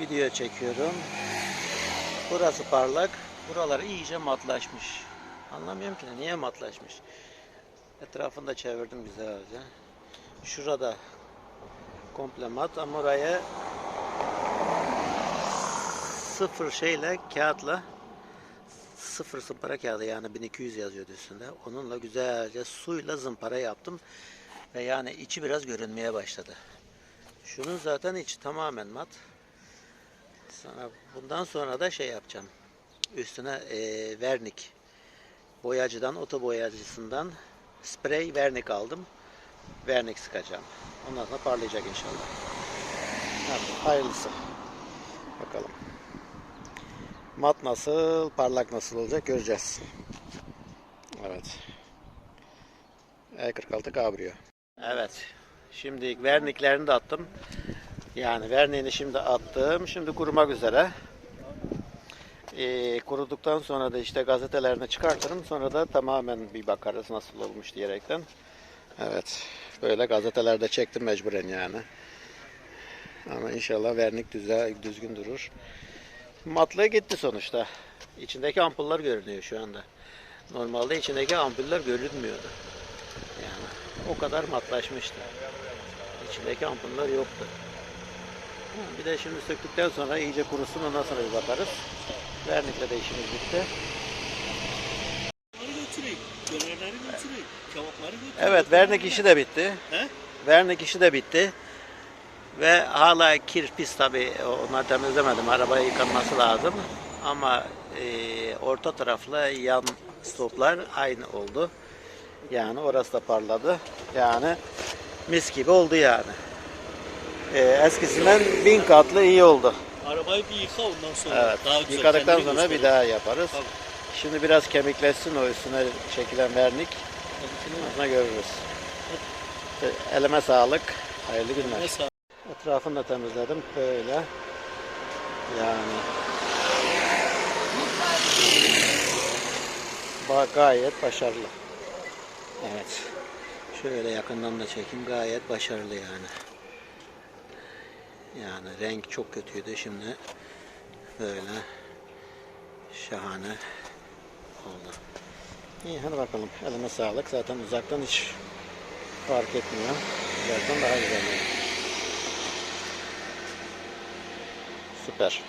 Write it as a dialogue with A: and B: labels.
A: video çekiyorum. Burası parlak. Buralar iyice matlaşmış. Anlamıyorum ki niye matlaşmış. Etrafını da çevirdim güzelce. Şurada komple mat ama oraya sıfır şeyle kağıtla sıfır zımpara kağıdı yani 1200 yazıyordu üstünde. Onunla güzelce suyla zımpara yaptım. Ve yani içi biraz görünmeye başladı. Şunun zaten içi tamamen mat. Sonra bundan sonra da şey yapacağım. Üstüne eee, vernik. Boyacıdan, oto boyacısından sprey vernik aldım. Vernik sıkacağım. Ondan sonra parlayacak inşallah. Hadi, hayırlısı. Bakalım. Mat nasıl, parlak nasıl olacak göreceğiz. Evet. E46 Cabrio. Evet. Şimdi verniklerini de attım. Yani verniğini şimdi attım. Şimdi kurumak üzere. Ee, kuruduktan sonra da işte gazetelerini çıkartırım. Sonra da tamamen bir bakarız nasıl olmuş diyerekten. Evet. Böyle gazetelerde çektim mecburen yani. Ama inşallah vernik düze, düzgün durur. Matlığı gitti sonuçta. İçindeki ampuller görünüyor şu anda. Normalde içindeki ampuller görünmüyordu. Yani o kadar matlaşmıştı. İçindeki ampuller yoktu. Bir de şimdi söktükten sonra iyice kurusun ondan sonra bir bakarız. Vernikle de işimiz bitti. Evet vernik işi de bitti.
B: He?
A: Vernik işi de bitti. Ve hala kir pis tabi onları temizlemedim. Arabayı yıkanması lazım. Ama e, orta tarafla yan stoplar aynı oldu. Yani orası da parladı. Yani mis gibi oldu yani. E, eskisinden bin katlı iyi oldu.
B: Arabayı bir yıka ondan sonra.
A: Evet.
B: Daha güzel.
A: Yıkadıktan
B: kendini
A: sonra bir daha yaparız.
B: Tabii.
A: Şimdi biraz kemikleşsin o üstüne çekilen vernik. Sonra görürüz. E, Elime sağlık. Hayırlı günler.
B: Mesela
A: Etrafını da temizledim. Böyle. Yani. Gayet başarılı. Evet. Şöyle yakından da çekeyim. Gayet başarılı yani. Yani renk çok kötüydü. Şimdi böyle şahane oldu. İyi hadi bakalım. Elime sağlık. Zaten uzaktan hiç fark etmiyor. Uzaktan daha güzel. Süper.